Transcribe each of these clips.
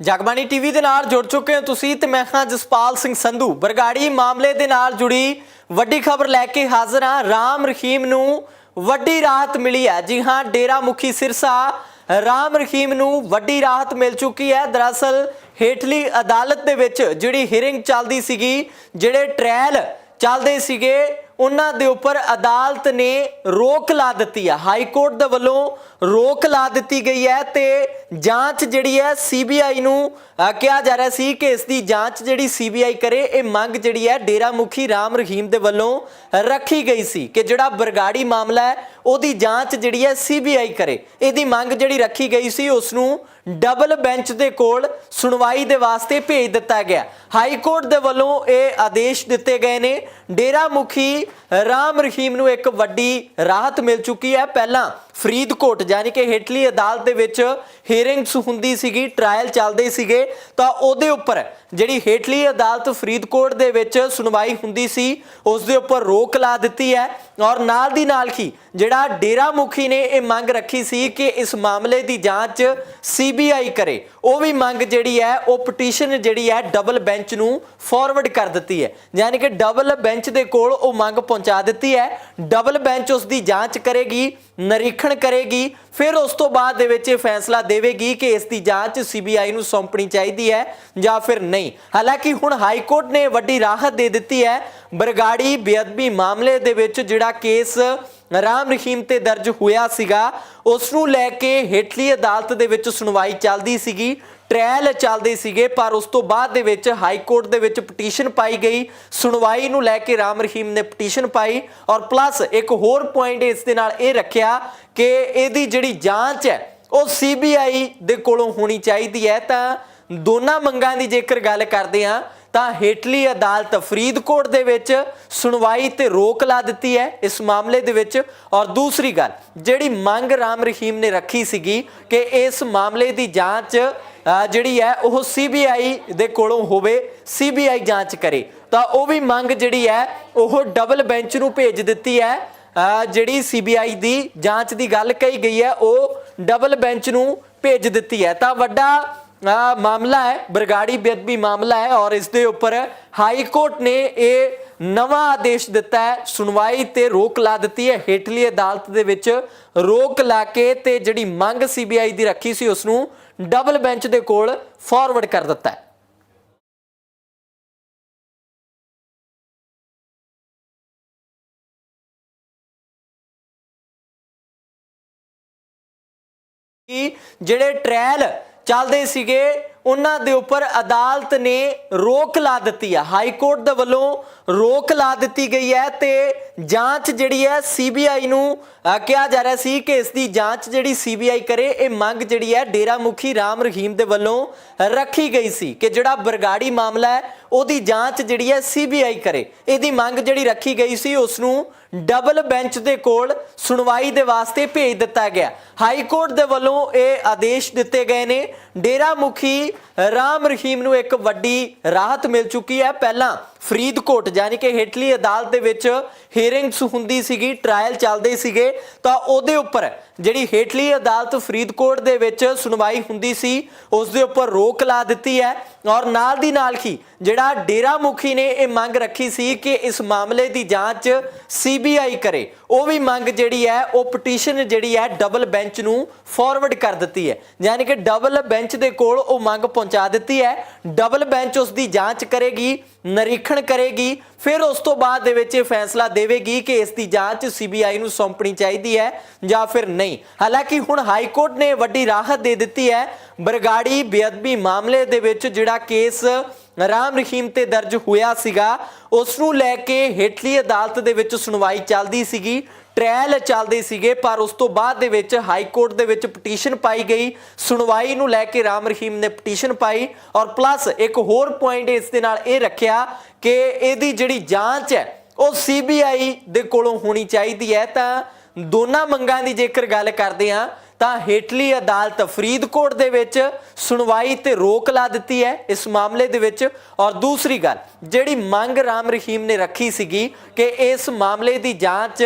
Jagbani TV ਦੇ ਨਾਲ ਜੁੜ ਚੁੱਕੇ ਹੋ ਤੁਸੀਂ ਤੇ ਮੈਂ ਹਾਂ ਜਸਪਾਲ ਸਿੰਘ ਸੰਧੂ। ਬਰਗਾੜੀ ਮਾਮਲੇ ਦੇ ਨਾਲ ਜੁੜੀ ਵੱਡੀ ਖਬਰ ਲੈ ਕੇ ਹਾਜ਼ਰ ਹਾਂ। ਰਾਮ ਰਹੀਮ ਨੂੰ ਵੱਡੀ ਰਾਹਤ ਮਿਲੀ ਹੈ। ਜੀ ਹਾਂ ਡੇਰਾ ਮੁਖੀ ਸਿਰਸਾ ਰਾਮ ਰਹੀਮ ਨੂੰ ਵੱਡੀ ਰਾਹਤ ਮਿਲ ਚੁੱਕੀ ਹੈ। ਦਰਅਸਲ ਹੇਠਲੀ ਅਦਾਲਤ ਦੇ ਵਿੱਚ ਜਿਹੜੀ ਹੀਅਰਿੰਗ ਚੱਲਦੀ ਸੀਗੀ, ਜਿਹੜੇ ਟ੍ਰਾਇਲ ਚੱਲਦੇ ਸੀਗੇ ਉਹਨਾਂ ਦੇ ਉੱਪਰ ਅਦਾਲਤ ਨੇ ਰੋਕ ਲਾ ਦਿੱਤੀ ਹੈ ਹਾਈ ਕੋਰਟ ਦੇ ਵੱਲੋਂ ਰੋਕ ਲਾ ਦਿੱਤੀ ਗਈ ਹੈ ਤੇ ਜਾਂਚ ਜਿਹੜੀ ਹੈ ਸੀਬੀਆਈ ਨੂੰ ਕਿਹਾ ਜਾ ਰਿਹਾ ਸੀ ਕਿ ਇਸ ਦੀ ਜਾਂਚ ਜਿਹੜੀ ਸੀਬੀਆਈ ਕਰੇ, ਇਹ ਮੰਗ ਜਿਹੜੀ ਹੈ ਡੇਰਾ ਮੁਖੀ ਰਾਮ ਰਹੀਮ ਦੇ ਵੱਲੋਂ ਰੱਖੀ ਗਈ ਸੀ ਕਿ ਜਿਹੜਾ ਬਰਗਾੜੀ ਮਾਮਲਾ ਹੈ, ਉਹਦੀ ਜਾਂਚ ਜਿਹੜੀ ਹੈ ਸੀਬੀਆਈ ਕਰੇ। ਇਹਦੀ ਮੰਗ ਜਿਹੜੀ ਰੱਖੀ ਗਈ ਸੀ, ਉਸ ਨੂੰ ਡਬਲ ਬੈਂਚ ਦੇ ਕੋਲ ਸੁਣਵਾਈ ਦੇ ਵਾਸਤੇ ਭੇਜ ਦਿੱਤਾ ਗਿਆ। ਹਾਈ ਕੋਰਟ ਦੇ ਵੱਲੋਂ ਇਹ ਆਦੇਸ਼ ਦਿੱਤੇ ਗਏ ਨੇ। ਡੇਰਾ ਮੁਖੀ ਰਾਮ ਰਹੀਮ ਨੂੰ ਇੱਕ ਵੱਡੀ ਰਾਹਤ ਮਿਲ ਚੁੱਕੀ ਹੈ। ਪਹਿਲਾਂ ਫਰੀਦਕੋਟ, ਯਾਨੀ ਕਿ ਹੇਠਲੀ ਅਦਾਲਤ ਦੇ ਵਿੱਚ ਹੀਅਰਿੰਗਸ ਹੁੰਦੀ ਸੀਗੀ ਟ੍ਰਾਇਲ ਚੱਲਦੇ ਸੀਗੇ, ਤਾਂ ਉਹਦੇ ਉੱਪਰ ਜਿਹੜੀ ਹੇਠਲੀ ਅਦਾਲਤ ਫਰੀਦਕੋਟ ਦੇ ਵਿੱਚ ਸੁਣਵਾਈ ਹੁੰਦੀ ਸੀ, ਉਸ ਦੇ ਉੱਪਰ ਰੋਕ ਲਾ ਦਿੱਤੀ ਹੈ ਔਰ ਨਾਲ ਦੀ ਨਾਲ ਹੀ ਜਿਹੜਾ ਡੇਰਾ ਮੁਖੀ ਨੇ ਇਹ ਮੰਗ ਰੱਖੀ ਸੀ ਕਿ ਇਸ ਮਾਮਲੇ ਦੀ ਜਾਂਚ ਸੀਬੀਆਈ ਕਰੇ। ਉਹ ਵੀ ਮੰਗ ਜਿਹੜੀ ਹੈ, ਉਹ ਪਟੀਸ਼ਨ ਜਿਹੜੀ ਹੈ ਡਬਲ ਬੈਂਚ ਨੂੰ ਫਾਰਵਰਡ ਕਰ ਦਿੱਤੀ ਹੈ। ਯਾਨੀ ਕਿ ਡਬਲ ਬੈਂਚ ਦੇ ਕੋਲ ਉਹ ਮੰਗ ਪਹੁੰਚਾ ਦਿੱਤੀ ਹੈ। ਡਬਲ ਬੈਂਚ ਉਸ ਦੀ ਜਾਂਚ ਕਰੇਗੀ। ਨਿਰੀਖਣ ਕਰੇਗੀ, ਫਿਰ ਉਸ ਤੋਂ ਬਾਅਦ ਦੇ ਵਿੱਚ ਇਹ ਫੈਸਲਾ ਦੇਵੇਗੀ ਕਿ ਇਸ ਦੀ ਜਾਂਚ ਸੀਬੀਆਈ ਨੂੰ ਸੌਂਪਣੀ ਚਾਹੀਦੀ ਹੈ ਜਾਂ ਫਿਰ ਨਹੀਂ। ਹਾਲਾਂਕਿ ਹੁਣ ਹਾਈ ਕੋਰਟ ਨੇ ਵੱਡੀ ਰਾਹਤ ਦੇ ਦਿੱਤੀ ਹੈ। ਬਰਗਾੜੀ ਬੇਅਦਬੀ ਮਾਮਲੇ ਦੇ ਵਿੱਚ ਜਿਹੜਾ ਕੇਸ ਰਾਮ ਰਹੀਮ ਤੇ ਦਰਜ ਹੋਇਆ ਸੀਗਾ। ਉਸ ਨੂੰ ਲੈ ਕੇ ਹੇਠਲੀ ਅਦਾਲਤ ਦੇ ਵਿੱਚ ਸੁਣਵਾਈ ਚੱਲਦੀ ਸੀਗੀ। ਟ੍ਰਾਇਲ ਚੱਲਦੇ ਸੀਗੇ, ਪਰ ਉਸ ਤੋਂ ਬਾਅਦ ਦੇ ਵਿੱਚ ਹਾਈ ਕੋਰਟ ਦੇ ਵਿੱਚ ਪਟੀਸ਼ਨ ਪਾਈ ਗਈ। ਸੁਣਵਾਈ ਨੂੰ ਲੈ ਕੇ ਰਾਮ ਰਹੀਮ ਨੇ ਪਟੀਸ਼ਨ ਪਾਈ ਔਰ ਪਲੱਸ ਇੱਕ ਹੋਰ ਪੁਆਇੰਟ ਇਸ ਦੇ ਨਾਲ ਇਹ ਰੱਖਿਆ ਕਿ ਇਹਦੀ ਜਿਹੜੀ ਜਾਂਚ ਹੈ, ਉਹ ਸੀਬੀਆਈ ਦੇ ਕੋਲੋਂ ਹੋਣੀ ਚਾਹੀਦੀ ਹੈ। ਤਾਂ ਦੋਨਾਂ ਮੰਗਾਂ ਦੀ ਜੇਕਰ ਗੱਲ ਕਰਦੇ ਹਾਂ ਤਾਂ ਹੇਠਲੀ ਅਦਾਲਤ ਫਰੀਦਕੋਟ ਦੇ ਵਿੱਚ ਸੁਣਵਾਈ ਤੇ ਰੋਕ ਲਾ ਦਿੱਤੀ ਹੈ ਇਸ ਮਾਮਲੇ ਦੇ ਵਿੱਚ। ਔਰ ਦੂਸਰੀ ਗੱਲ ਜਿਹੜੀ ਮੰਗ ਰਾਮ ਰਹੀਮ ਨੇ ਰੱਖੀ ਸੀਗੀ ਕਿ ਇਸ ਮਾਮਲੇ ਦੀ ਜਾਂਚ ਜਿਹੜੀ ਹੈ ਉਹ ਸੀਬੀਆਈ ਦੇ ਕੋਲੋਂ ਹੋਵੇ ਸੀਬੀਆਈ ਜਾਂਚ ਕਰੇ। ਤਾਂ ਉਹ ਵੀ ਮੰਗ ਜਿਹੜੀ ਹੈ ਉਹ ਡਬਲ ਬੈਂਚ ਨੂੰ ਭੇਜ ਦਿੱਤੀ ਹੈ। ਅ, ਜਿਹੜੀ ਸੀਬੀਆਈ ਦੀ ਜਾਂਚ ਦੀ ਗੱਲ ਕਹੀ ਗਈ ਹੈ ਉਹ ਡਬਲ ਬੈਂਚ ਨੂੰ ਭੇਜ ਦਿੱਤੀ ਹੈ। ਤਾਂ ਵੱਡਾ ਮਾਮਲਾ ਹੈ, ਬਰਗਾੜੀ ਬੇਅਦਬੀ ਮਾਮਲਾ ਹੈ ਔਰ ਇਸ ਦੇ ਉੱਪਰ ਹਾਈ ਕੋਰਟ ਨੇ ਇਹ ਨਵਾਂ ਆਦੇਸ਼ ਦਿੱਤਾ ਹੈ, ਸੁਣਵਾਈ ਤੇ ਰੋਕ ਲਾ ਦਿੱਤੀ ਹੈ, ਹੇਠਲੀ ਅਦਾਲਤ ਦੇ ਵਿੱਚ ਰੋਕ ਲਾ ਕੇ ਤੇ ਜਿਹੜੀ ਮੰਗ ਸੀਬੀਆਈ ਦੀ ਰੱਖੀ ਸੀ ਉਸ ਨੂੰ ਡਬਲ ਬੈਂਚ ਦੇ ਕੋਲ ਫਾਰਵਰਡ ਕਰ ਦਿੱਤਾ ਹੈ। ਕਿ ਜਿਹੜੇ ਟ੍ਰਾਇਲ ਚੱਲਦੇ ਸੀਗੇ ਉਹਨਾਂ ਦੇ ਉੱਪਰ ਅਦਾਲਤ ਨੇ ਰੋਕ ਲਾ ਦਿੱਤੀ ਹੈ ਹਾਈ ਕੋਰਟ ਦੇ ਵੱਲੋਂ ਰੋਕ ਲਾ ਦਿੱਤੀ ਗਈ ਹੈ ਤੇ ਜਾਂਚ ਜਿਹੜੀ ਹੈ ਸੀਬੀਆਈ ਨੂੰ ਕਿਹਾ ਜਾ ਰਿਹਾ ਸੀ ਕਿ ਇਸ ਦੀ ਜਾਂਚ ਜਿਹੜੀ ਸੀਬੀਆਈ ਕਰੇ, ਇਹ ਮੰਗ ਜਿਹੜੀ ਹੈ ਡੇਰਾ ਮੁਖੀ ਰਾਮ ਰਹੀਮ ਦੇ ਵੱਲੋਂ ਰੱਖੀ ਗਈ ਸੀ ਕਿ ਜਿਹੜਾ ਬਰਗਾੜੀ ਮਾਮਲਾ ਹੈ, ਉਹਦੀ ਜਾਂਚ ਜਿਹੜੀ ਹੈ ਸੀਬੀਆਈ ਕਰੇ। ਇਹਦੀ ਮੰਗ ਜਿਹੜੀ ਰੱਖੀ ਗਈ ਸੀ, ਉਸ ਨੂੰ ਡਬਲ ਬੈਂਚ ਦੇ ਕੋਲ ਸੁਣਵਾਈ ਦੇ ਵਾਸਤੇ ਭੇਜ ਦਿੱਤਾ ਗਿਆ। ਹਾਈ ਕੋਰਟ ਦੇ ਵੱਲੋਂ ਇਹ ਆਦੇਸ਼ ਦਿੱਤੇ ਗਏ ਨੇ। ਡੇਰਾ ਮੁਖੀ ਰਾਮ ਰਹੀਮ ਨੂੰ ਇੱਕ ਵੱਡੀ ਰਾਹਤ ਮਿਲ ਚੁੱਕੀ ਹੈ। ਪਹਿਲਾਂ ਫਰੀਦਕੋਟ, ਯਾਨੀ ਕਿ ਹੇਠਲੀ ਅਦਾਲਤ ਦੇ ਵਿੱਚ ਹੀਅਰਿੰਗਸ ਹੁੰਦੀ ਸੀਗੀ ਟ੍ਰਾਇਲ ਚੱਲਦੇ ਸੀਗੇ, ਤਾਂ ਉਹਦੇ ਉੱਪਰ ਜਿਹੜੀ ਹੇਠਲੀ ਅਦਾਲਤ ਫਰੀਦਕੋਟ ਦੇ ਵਿੱਚ ਸੁਣਵਾਈ ਹੁੰਦੀ ਸੀ ਉਸ ਦੇ ਉੱਪਰ ਰੋਕ ਲਾ ਦਿੱਤੀ ਹੈ ਔਰ ਨਾਲ ਦੀ ਨਾਲ ਹੀ ਜਿਹੜਾ ਡੇਰਾ ਮੁਖੀ ਨੇ ਇਹ ਮੰਗ ਰੱਖੀ ਸੀ ਕਿ ਇਸ ਮਾਮਲੇ ਦੀ ਜਾਂਚ ਸੀਬੀਆਈ ਕਰੇ। ਉਹ ਵੀ ਮੰਗ ਜਿਹੜੀ ਹੈ, ਉਹ ਪਟੀਸ਼ਨ ਜਿਹੜੀ ਹੈ ਡਬਲ ਬੈਂਚ ਨੂੰ ਫਾਰਵਰਡ ਕਰ ਦਿੱਤੀ ਹੈ। ਯਾਨੀ ਕਿ ਡਬਲ ਬੈਂਚ ਦੇ ਕੋਲ ਉਹ ਮੰਗ ਪਹੁੰਚਾ ਦਿੱਤੀ ਹੈ। ਡਬਲ ਬੈਂਚ ਉਸ ਦੀ ਜਾਂਚ ਕਰੇਗੀ। ਨਿਰੀਖਣ ਕਰੇਗੀ, ਫਿਰ ਉਸ ਤੋਂ ਬਾਅਦ ਦੇ ਵਿੱਚ ਇਹ ਫੈਸਲਾ ਦੇਵੇਗੀ ਕਿ ਇਸ ਦੀ ਜਾਂਚ ਸੀਬੀਆਈ ਨੂੰ ਸੌਂਪਣੀ ਚਾਹੀਦੀ ਹੈ ਜਾਂ ਫਿਰ ਨਹੀਂ। ਹਾਲਾਂਕਿ ਹੁਣ ਹਾਈ ਕੋਰਟ ਨੇ ਵੱਡੀ ਰਾਹਤ ਦੇ ਦਿੱਤੀ ਹੈ। ਬਰਗਾੜੀ ਬੇਅਦਬੀ ਮਾਮਲੇ ਦੇ ਵਿੱਚ ਜਿਹੜਾ ਕੇਸ ਰਾਮ ਰਹੀਮ ਤੇ ਦਰਜ ਹੋਇਆ ਸੀਗਾ, ਉਸ ਨੂੰ ਲੈ ਕੇ ਹੇਠਲੀ ਅਦਾਲਤ ਦੇ ਵਿੱਚ ਸੁਣਵਾਈ ਚੱਲਦੀ ਸੀਗੀ। ਟ੍ਰਾਇਲ ਚੱਲਦੇ ਸੀਗੇ, ਪਰ ਉਸ ਤੋਂ ਬਾਅਦ ਦੇ ਵਿੱਚ ਹਾਈ ਕੋਰਟ ਦੇ ਵਿੱਚ ਪਟੀਸ਼ਨ ਪਾਈ ਗਈ। ਸੁਣਵਾਈ ਨੂੰ ਲੈ ਕੇ ਰਾਮ ਰਹੀਮ ਨੇ ਪਟੀਸ਼ਨ ਪਾਈ ਔਰ ਪਲੱਸ ਇੱਕ ਹੋਰ ਪੁਆਇੰਟ ਇਸ ਦੇ ਨਾਲ ਇਹ ਰੱਖਿਆ ਕਿ ਇਹਦੀ ਜਿਹੜੀ ਜਾਂਚ ਹੈ, ਉਹ ਸੀਬੀਆਈ ਦੇ ਕੋਲੋਂ ਹੋਣੀ ਚਾਹੀਦੀ ਹੈ। ਤਾਂ ਦੋਨਾਂ ਮੰਗਾਂ ਦੀ ਜੇਕਰ ਗੱਲ ਕਰਦੇ ਹਾਂ ਤਾਂ ਹੇਠਲੀ ਅਦਾਲਤ ਫਰੀਦਕੋਟ ਦੇ ਵਿੱਚ ਸੁਣਵਾਈ ਤੇ ਰੋਕ ਲਾ ਦਿੱਤੀ ਹੈ ਇਸ ਮਾਮਲੇ ਦੇ ਵਿੱਚ। ਔਰ ਦੂਸਰੀ ਗੱਲ ਜਿਹੜੀ ਮੰਗ ਰਾਮ ਰਹੀਮ ਨੇ ਰੱਖੀ ਸੀਗੀ ਕਿ ਇਸ ਮਾਮਲੇ ਦੀ ਜਾਂਚ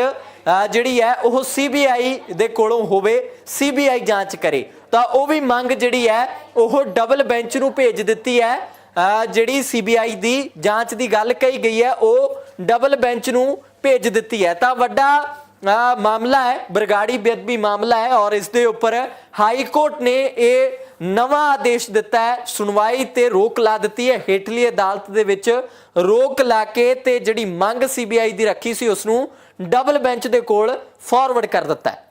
ਜਿਹੜੀ ਹੈ ਉਹ ਸੀਬੀਆਈ ਦੇ ਕੋਲੋਂ ਹੋਵੇ ਸੀਬੀਆਈ ਜਾਂਚ ਕਰੇ। ਤਾਂ ਉਹ ਵੀ ਮੰਗ ਜਿਹੜੀ ਹੈ ਉਹ ਡਬਲ ਬੈਂਚ ਨੂੰ ਭੇਜ ਦਿੱਤੀ ਹੈ। ਅ, ਜਿਹੜੀ ਸੀਬੀਆਈ ਦੀ ਜਾਂਚ ਦੀ ਗੱਲ ਕਹੀ ਗਈ ਹੈ ਉਹ ਡਬਲ ਬੈਂਚ ਨੂੰ ਭੇਜ ਦਿੱਤੀ ਹੈ। ਤਾਂ ਵੱਡਾ ਮਾਮਲਾ ਹੈ, ਬਰਗਾੜੀ ਬੇਅਦਬੀ ਮਾਮਲਾ ਹੈ ਔਰ ਇਸ ਦੇ ਉੱਪਰ ਹਾਈ ਕੋਰਟ ਨੇ ਇਹ ਨਵਾਂ ਆਦੇਸ਼ ਦਿੱਤਾ ਹੈ, ਸੁਣਵਾਈ ਤੇ ਰੋਕ ਲਾ ਦਿੱਤੀ ਹੈ। ਹੇਠਲੀ ਅਦਾਲਤ ਦੇ ਵਿੱਚ ਰੋਕ ਲਾ ਕੇ ਤੇ ਜਿਹੜੀ ਮੰਗ ਸੀਬੀਆਈ ਦੀ ਰੱਖੀ ਸੀ ਉਸ ਨੂੰ ਡਬਲ ਬੈਂਚ ਦੇ ਕੋਲ ਫਾਰਵਰਡ ਕਰ ਦਿੱਤਾ ਹੈ।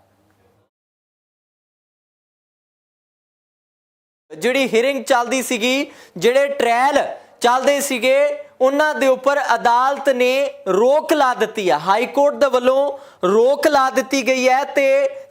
ਜਿਹੜੀ ਹੀਰਿੰਗ ਚੱਲਦੀ ਸੀਗੀ, ਜਿਹੜੇ ਟ੍ਰਾਇਲ ਚੱਲਦੇ ਸੀਗੇ ਉਹਨਾਂ ਦੇ ਉੱਪਰ ਅਦਾਲਤ ਨੇ ਰੋਕ ਲਾ ਦਿੱਤੀ ਹੈ। ਹਾਈ ਕੋਰਟ ਦੇ ਵੱਲੋਂ ਰੋਕ ਲਾ ਦਿੱਤੀ ਗਈ ਹੈ ਤੇ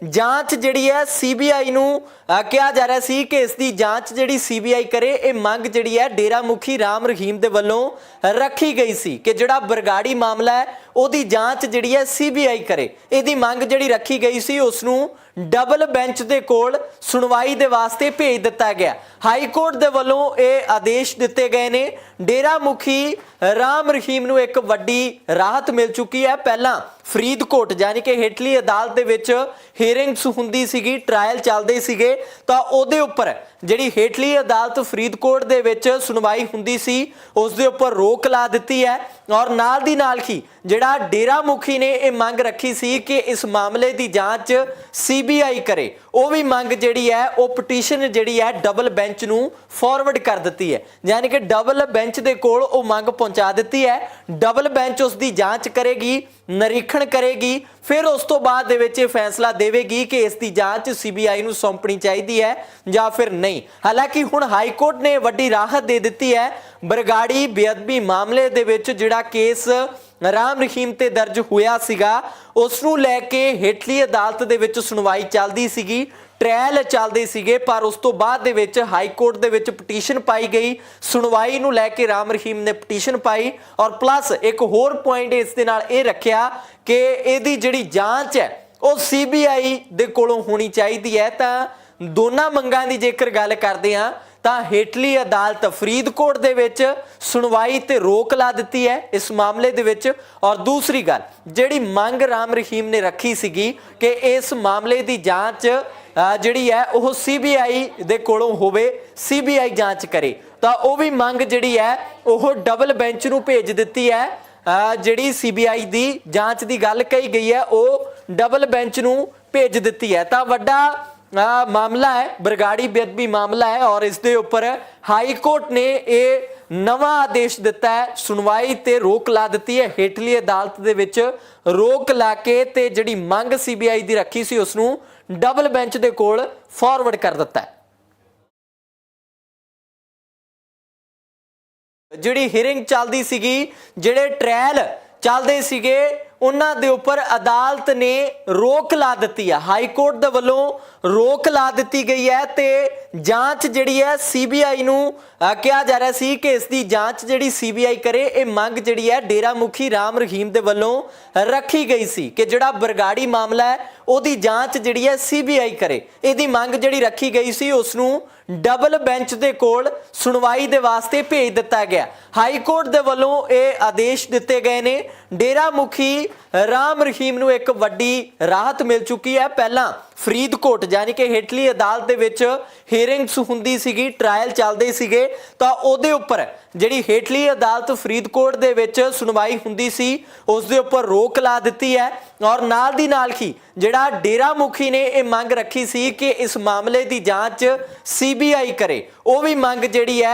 ਜਾਂਚ ਜਿਹੜੀ ਹੈ ਸੀਬੀਆਈ ਨੂੰ ਕਿਹਾ ਜਾ ਰਿਹਾ ਸੀ ਕਿ ਇਸ ਦੀ ਜਾਂਚ ਜਿਹੜੀ ਸੀਬੀਆਈ ਕਰੇ, ਇਹ ਮੰਗ ਜਿਹੜੀ ਹੈ ਡੇਰਾ ਮੁਖੀ ਰਾਮ ਰਹੀਮ ਦੇ ਵੱਲੋਂ ਰੱਖੀ ਗਈ ਸੀ ਕਿ ਜਿਹੜਾ ਬਰਗਾੜੀ ਮਾਮਲਾ ਹੈ, ਉਹਦੀ ਜਾਂਚ ਜਿਹੜੀ ਹੈ ਸੀਬੀਆਈ ਕਰੇ। ਇਹਦੀ ਮੰਗ ਜਿਹੜੀ ਰੱਖੀ ਗਈ ਸੀ, ਉਸ ਨੂੰ ਡਬਲ ਬੈਂਚ ਦੇ ਕੋਲ ਸੁਣਵਾਈ ਦੇ ਵਾਸਤੇ ਭੇਜ ਦਿੱਤਾ ਗਿਆ। ਹਾਈ ਕੋਰਟ ਦੇ ਵੱਲੋਂ ਇਹ ਆਦੇਸ਼ ਦਿੱਤੇ ਗਏ ਨੇ। ਡੇਰਾ ਮੁਖੀ ਰਾਮ ਰਹੀਮ ਨੂੰ ਇੱਕ ਵੱਡੀ ਰਾਹਤ ਮਿਲ ਚੁੱਕੀ ਹੈ। ਪਹਿਲਾਂ ਫਰੀਦਕੋਟ, ਯਾਨੀ ਕਿ ਹੇਠਲੀ ਅਦਾਲਤ ਦੇ ਵਿੱਚ ਹੀਅਰਿੰਗਸ ਹੁੰਦੀ ਸੀਗੀ ਟ੍ਰਾਇਲ ਚੱਲਦੇ ਸੀਗੇ, ਤਾਂ ਉਹਦੇ ਉੱਪਰ ਜਿਹੜੀ ਹੇਠਲੀ ਅਦਾਲਤ ਫਰੀਦਕੋਟ ਦੇ ਵਿੱਚ ਸੁਣਵਾਈ ਹੁੰਦੀ ਸੀ ਉਸ ਦੇ ਉੱਪਰ ਰੋਕ ਲਾ ਦਿੱਤੀ ਹੈ ਔਰ ਨਾਲ ਦੀ ਨਾਲ ਹੀ ਜਿਹੜਾ ਡੇਰਾ ਮੁਖੀ ਨੇ ਇਹ ਮੰਗ ਰੱਖੀ ਸੀ ਕਿ ਇਸ ਮਾਮਲੇ ਦੀ ਜਾਂਚ ਸੀਬੀਆਈ ਕਰੇ, ਉਹ ਵੀ ਮੰਗ ਜਿਹੜੀ ਹੈ, ਉਹ ਪਟੀਸ਼ਨ ਜਿਹੜੀ ਹੈ ਡਬਲ ਬੈਂਚ ਨੂੰ ਫਾਰਵਰਡ ਕਰ ਦਿੱਤੀ ਹੈ। ਯਾਨੀ ਕਿ ਡਬਲ ਬੈਂਚ ਦੇ ਕੋਲ ਉਹ ਮੰਗ ਪਹੁੰਚਾ ਦਿੱਤੀ ਹੈ ਡਬਲ ਬੈਂਚ ਉਸ ਦੀ ਜਾਂਚ ਕਰੇਗੀ ਨਿਰੀਖਣ ਕਰੇਗੀ, ਫਿਰ ਉਸ ਤੋਂ ਬਾਅਦ ਦੇ ਵਿੱਚ ਇਹ ਫੈਸਲਾ ਦੇਵੇਗੀ ਕਿ ਇਸ ਦੀ ਜਾਂਚ ਸੀਬੀਆਈ ਨੂੰ ਸੌਂਪਣੀ ਚਾਹੀਦੀ ਹੈ ਜਾਂ ਫਿਰ ਨਹੀਂ। ਹਾਲਾਂਕਿ ਹੁਣ ਹਾਈ ਕੋਰਟ ਨੇ ਵੱਡੀ ਰਾਹਤ ਦੇ ਦਿੱਤੀ ਹੈ। ਬਰਗਾੜੀ ਬੇਅਦਬੀ ਮਾਮਲੇ ਦੇ ਵਿੱਚ ਜਿਹੜਾ ਕੇਸ ਰਾਮ ਰਹੀਮ ਤੇ ਦਰਜ ਹੋਇਆ ਸੀਗਾ, ਉਸ ਨੂੰ ਲੈ ਕੇ ਹੇਠਲੀ ਅਦਾਲਤ ਦੇ ਵਿੱਚ ਸੁਣਵਾਈ ਚੱਲਦੀ ਸੀਗੀ। ਟ੍ਰਾਇਲ ਚੱਲਦੇ ਸੀਗੇ, ਪਰ ਉਸ ਤੋਂ ਬਾਅਦ ਦੇ ਵਿੱਚ ਹਾਈ ਕੋਰਟ ਦੇ ਵਿੱਚ ਪਟੀਸ਼ਨ ਪਾਈ ਗਈ। ਸੁਣਵਾਈ ਨੂੰ ਲੈ ਕੇ ਰਾਮ ਰਹੀਮ ਨੇ ਪਟੀਸ਼ਨ ਪਾਈ ਔਰ ਪਲੱਸ ਇੱਕ ਹੋਰ ਪੁਆਇੰਟ ਇਸ ਦੇ ਨਾਲ ਇਹ ਰੱਖਿਆ ਕਿ ਇਹਦੀ ਜਿਹੜੀ ਜਾਂਚ ਹੈ, ਉਹ ਸੀਬੀਆਈ ਦੇ ਕੋਲੋਂ ਹੋਣੀ ਚਾਹੀਦੀ ਹੈ। ਤਾਂ ਦੋਨਾਂ ਮੰਗਾਂ ਦੀ ਜੇਕਰ ਗੱਲ ਕਰਦੇ ਹਾਂ ਤਾਂ ਹੇਠਲੀ ਅਦਾਲਤ ਫਰੀਦਕੋਟ ਦੇ ਵਿੱਚ ਸੁਣਵਾਈ ਤੇ ਰੋਕ ਲਾ ਦਿੱਤੀ ਹੈ ਇਸ ਮਾਮਲੇ ਦੇ ਵਿੱਚ। ਔਰ ਦੂਸਰੀ ਗੱਲ ਜਿਹੜੀ ਮੰਗ ਰਾਮ ਰਹੀਮ ਨੇ ਰੱਖੀ ਸੀਗੀ ਕਿ ਇਸ ਮਾਮਲੇ ਦੀ ਜਾਂਚ ਜਿਹੜੀ ਹੈ ਉਹ ਸੀਬੀਆਈ ਦੇ ਕੋਲੋਂ ਹੋਵੇ ਸੀਬੀਆਈ ਜਾਂਚ ਕਰੇ। ਤਾਂ ਉਹ ਵੀ ਮੰਗ ਜਿਹੜੀ ਹੈ ਉਹ ਡਬਲ ਬੈਂਚ ਨੂੰ ਭੇਜ ਦਿੱਤੀ ਹੈ। ਅ, ਜਿਹੜੀ ਸੀਬੀਆਈ ਦੀ ਜਾਂਚ ਦੀ ਗੱਲ ਕਹੀ ਗਈ ਹੈ ਉਹ ਡਬਲ ਬੈਂਚ ਨੂੰ ਭੇਜ ਦਿੱਤੀ ਹੈ। ਤਾਂ ਵੱਡਾ ਮਾਮਲਾ ਹੈ ਬਰਗਾੜੀ ਬੇਅਦਬੀ ਮਾਮਲਾ ਹੈ ਔਰ ਇਸ ਦੇ ਉੱਪਰ ਹਾਈ ਕੋਰਟ ਨੇ ਇਹ ਨਵਾਂ ਆਦੇਸ਼ ਦਿੱਤਾ ਹੈ ਸੁਣਵਾਈ ਤੇ ਰੋਕ ਲਾ ਦਿੱਤੀ ਹੈ ਹੇਠਲੀ ਅਦਾਲਤ ਦੇ ਵਿੱਚ ਰੋਕ ਲਾ ਕੇ ਤੇ ਜਿਹੜੀ ਮੰਗ ਸੀਬੀਆਈ ਦੀ ਰੱਖੀ ਸੀ ਉਸ ਨੂੰ ਡਬਲ ਬੈਂਚ ਦੇ ਕੋਲ ਫਾਰਵਰਡ ਕਰ ਦਿੱਤਾ ਹੈ ਜਿਹੜੀ ਹੀਰਿੰਗ ਚੱਲਦੀ ਸੀਗੀ ਜਿਹੜੇ ਟ੍ਰਾਇਲ ਚੱਲਦੇ ਸੀਗੇ ਉਹਨਾਂ ਦੇ ਉੱਪਰ ਅਦਾਲਤ ਨੇ ਰੋਕ ਲਾ ਦਿੱਤੀ ਹੈ ਹਾਈ ਕੋਰਟ ਦੇ ਵੱਲੋਂ ਰੋਕ ਲਾ ਦਿੱਤੀ ਗਈ ਹੈ ਤੇ ਜਾਂਚ ਜਿਹੜੀ ਹੈ ਸੀਬੀਆਈ ਨੂੰ ਕਿਹਾ ਜਾ ਰਿਹਾ ਸੀ ਕਿ ਇਸ ਦੀ ਜਾਂਚ ਜਿਹੜੀ ਸੀਬੀਆਈ ਕਰੇ, ਇਹ ਮੰਗ ਜਿਹੜੀ ਹੈ ਡੇਰਾ ਮੁਖੀ ਰਾਮ ਰਹੀਮ ਦੇ ਵੱਲੋਂ ਰੱਖੀ ਗਈ ਸੀ ਕਿ ਜਿਹੜਾ ਬਰਗਾੜੀ ਮਾਮਲਾ ਹੈ, ਉਹਦੀ ਜਾਂਚ ਜਿਹੜੀ ਹੈ ਸੀਬੀਆਈ ਕਰੇ। ਇਹਦੀ ਮੰਗ ਜਿਹੜੀ ਰੱਖੀ ਗਈ ਸੀ, ਉਸ ਨੂੰ ਡਬਲ ਬੈਂਚ ਦੇ ਕੋਲ ਸੁਣਵਾਈ ਦੇ ਵਾਸਤੇ ਭੇਜ ਦਿੱਤਾ ਗਿਆ। ਹਾਈ ਕੋਰਟ ਦੇ ਵੱਲੋਂ ਇਹ ਆਦੇਸ਼ ਦਿੱਤੇ ਗਏ ਨੇ। ਡੇਰਾ ਮੁਖੀ ਰਾਮ ਰਹੀਮ ਨੂੰ ਇੱਕ ਵੱਡੀ ਰਾਹਤ ਮਿਲ ਚੁੱਕੀ ਹੈ। ਪਹਿਲਾਂ ਫਰੀਦਕੋਟ, ਯਾਨੀ ਕਿ ਹੇਠਲੀ ਅਦਾਲਤ ਦੇ ਵਿੱਚ ਹੀਅਰਿੰਗਸ ਹੁੰਦੀ ਸੀਗੀ ਟ੍ਰਾਇਲ ਚੱਲਦੇ ਸੀਗੇ, ਤਾਂ ਉਹਦੇ ਉੱਪਰ ਜਿਹੜੀ ਹੇਠਲੀ ਅਦਾਲਤ ਫਰੀਦਕੋਟ ਦੇ ਵਿੱਚ ਸੁਣਵਾਈ ਹੁੰਦੀ ਸੀ ਉਸ ਦੇ ਉੱਪਰ ਰੋਕ ਲਾ ਦਿੱਤੀ ਹੈ ਔਰ ਨਾਲ ਦੀ ਨਾਲ ਹੀ ਜਿਹੜਾ ਡੇਰਾ ਮੁਖੀ ਨੇ ਇਹ ਮੰਗ ਰੱਖੀ ਸੀ ਕਿ ਇਸ ਮਾਮਲੇ ਦੀ ਜਾਂਚ ਸੀਬੀਆਈ ਕਰੇ। ਉਹ ਵੀ ਮੰਗ ਜਿਹੜੀ ਹੈ